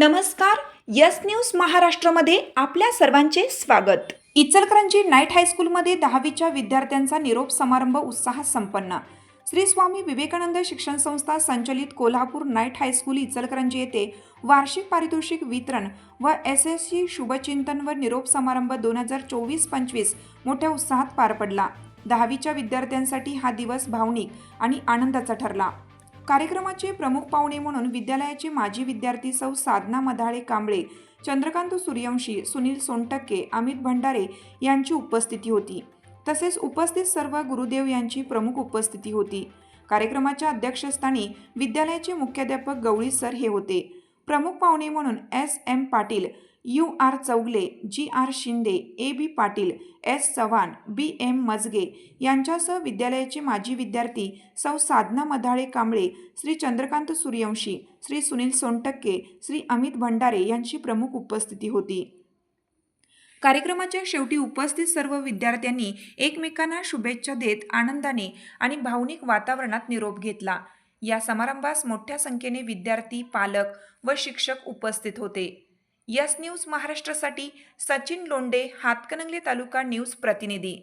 नमस्कार yes news महाराष्ट्रामध्ये आपल्या सर्वांचे स्वागत. इचलकरंजी नाईट हायस्कूलमध्ये दहावीच्या विद्यार्थ्यांचा निरोप समारंभ उत्साहात संपन्न. श्री स्वामी विवेकानंद शिक्षण संस्था संचलित कोल्हापूर नाईट हायस्कूल इचलकरंजी येथे वार्षिक पारितोषिक वितरण व एस एस सी शुभचिंतन व निरोप समारंभ दोन हजार चोवीस पंचवीस मोठ्या उत्साहात पार पडला. दहावीच्या विद्यार्थ्यांसाठी हा दिवस भावनिक आणि आनंदाचा ठरला. कार्यक्रमाचे प्रमुख पाहुणे म्हणून विद्यालयाचे माजी विद्यार्थी सौ साधना मधाळे कांबळे चंद्रकांत सूर्यवंशी सुनील सोनटक्के अमित भंडारे यांची उपस्थिती होती. तसेच उपस्थित सर्व गुरुदेव यांची प्रमुख उपस्थिती होती. कार्यक्रमाच्या अध्यक्षस्थानी विद्यालयाचे मुख्याध्यापक गवळी सर हे होते. प्रमुख पाहुणे म्हणून S M Patil U R Chougale G R Shinde A B Patil S Chavan B M Majage यांच्यासह विद्यालयाचे माजी विद्यार्थी सौ साधना मधाळे कांबळे श्री चंद्रकांत सूर्यवंशी श्री सुनील सोनटक्के श्री अमित भंडारे यांची प्रमुख उपस्थिती होती. कार्यक्रमाच्या शेवटी उपस्थित सर्व विद्यार्थ्यांनी एकमेकांना शुभेच्छा देत आनंदाने आणि भावनिक वातावरणात निरोप घेतला. या समारंभास मोठ्या संख्येने विद्यार्थी पालक व शिक्षक उपस्थित होते. यस न्यूज महाराष्ट्रासाठी सचिन लोंडे हातकणंगले तालुका न्यूज प्रतिनिधी.